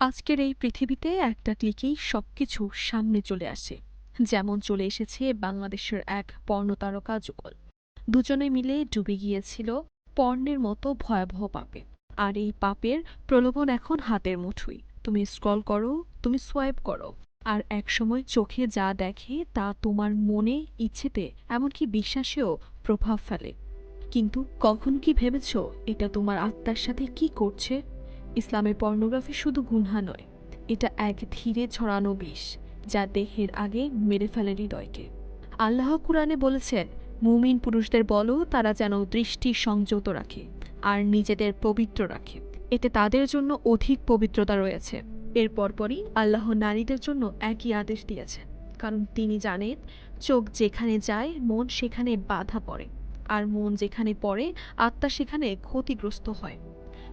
আজকের এই পৃথিবীতে একটা ক্লিকেই সবকিছু সামনে চলে আসে। যেমন চলে এসেছে বাংলাদেশের এক পর্ণতারকা যুগল। দুজনে মিলে ডুবে গিয়েছিল পর্ণের মতো ভয়াবহ পাপে। আর এই পাপের প্রলোভন এখন হাতের মুঠোয় তুমি স্ক্রল করো, তুমি সোয়াইপ করো। আর একসময় চোখে যা দেখে তা তোমার মনে, ইচ্ছেতে, এমনকি বিশ্বাসেও প্রভাব ফেলে। কিন্তু কখন কি ভেবেছ এটা তোমার আত্মার সাথে কি করছে? ইসলামের পর্নোগ্রাফি শুধু গুনহা নয়, এটা এক ধীরে ছড়ানো বিষ যা দেহের আগে মেরে ফেলে হৃদয়কে। আল্লাহ কুরআনে বলেছেন, মুমিন পুরুষদের বলো, তারা যেন দৃষ্টি সংযত রাখে আর নিজেদের পবিত্র রাখে। এতে তাদের জন্য অধিক পবিত্রতা রয়েছে। এর পরপরই আল্লাহ নারীদের জন্য একই আদেশ দিয়েছেন, কারণ তিনি জানেন, চোখ যেখানে যায়, মন সেখানে বাধা পড়ে, আর মন যেখানে পড়ে, আত্মা সেখানে ক্ষতিগ্রস্ত হয়।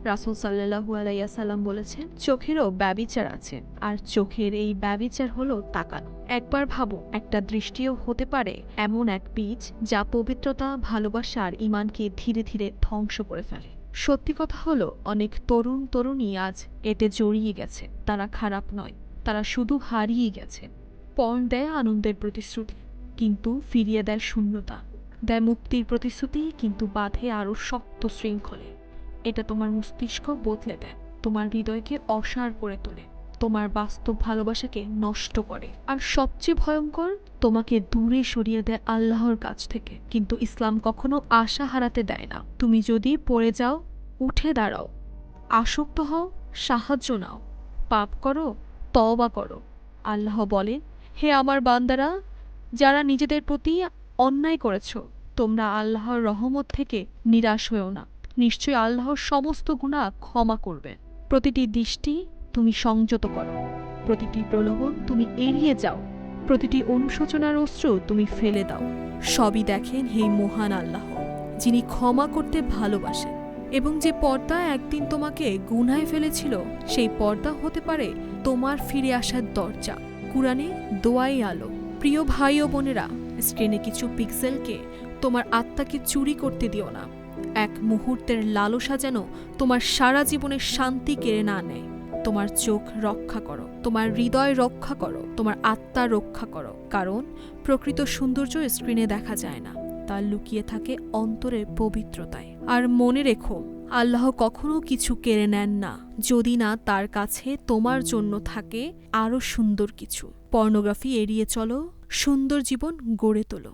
রাসুল সাল্লাহু আলাইসাল্লাম বলেছেন, চোখেরও ব্যবিচার আছে, আর চোখের এই ব্যবিচার হলো তাকানো। একবার ভাবো, একটা দৃষ্টিও হতে পারে এমন এক বীজ যা পবিত্রতা, ভালোবাসা আর ইমানকে ধীরে ধীরে ধ্বংস করে ফেলে। সত্যি কথা হলো, অনেক তরুণ তরুণী আজ এতে জড়িয়ে গেছে। তারা খারাপ নয়, তারা শুধু হারিয়ে গেছে। পণ দেয় আনন্দের প্রতিশ্রুতি, কিন্তু ফিরিয়ে দেয় শূন্যতা। দেয় মুক্তির প্রতিশ্রুতি, কিন্তু বাঁধে আরও শক্ত শৃঙ্খলে। এটা তোমার মস্তিষ্ক বদলে দেয়। তোমার হৃদয়কে অসার করে তোলে। তোমার বাস্তব ভালোবাসাকে নষ্ট করে। আর সবচেয়ে ভয়ঙ্কর, তোমাকে দূরে সরিয়ে দেয় আল্লাহর কাছ থেকে। কিন্তু ইসলাম কখনো আশা হারাতে দেয় না। তুমি যদি পড়ে যাও, উঠে দাঁড়াও। আসক্ত হও, সাহায্য নাও। পাপ করো, তওবা করো। আল্লাহ বলেন, হে আমার বান্দারা, যারা নিজেদের প্রতি অন্যায় করেছ, তোমরা আল্লাহর রহমত থেকে নিরাশ হয়েও না। নিশ্চয়ই আল্লাহর সমস্ত গুণা ক্ষমা করবেন প্রতিটি দৃষ্টি তুমি সংযত করো। প্রতিটি প্রলোভন তুমি এড়িয়ে যাও। প্রতিটি অনুশোচনার অস্ত্র তুমি ফেলে দাও। সবই দেখেন হে মহান আল্লাহ, যিনি ক্ষমা করতে ভালোবাসেন। এবং যে পর্দা একদিন তোমাকে গুনায় ফেলেছিল, সেই পর্দা হতে পারে তোমার ফিরে আসার দরজা। কুরআনে দোয়াই আলো। প্রিয় ভাই ও বোনেরা স্ক্রিনে কিছু পিক্সেলকে তোমার আত্মাকে চুরি করতে দিও না। এক মুহূর্তের লালসা যেন তোমার সারা জীবনের শান্তি কেড়ে না নেয়। তোমার চোখ রক্ষা করো, তোমার হৃদয় রক্ষা করো, তোমার আত্মা রক্ষা করো। কারণ প্রকৃত সৌন্দর্য স্ক্রিনে দেখা যায় না, তা লুকিয়ে থাকে অন্তরের পবিত্রতায়। আর মনে রেখো, আল্লাহ কখনো কিছু কেড়ে নেন না। যদি না তার কাছে তোমার জন্য থাকে আরও সুন্দর কিছু। পর্নোগ্রাফি এড়িয়ে চলো, সুন্দর জীবন গড়ে তোলো।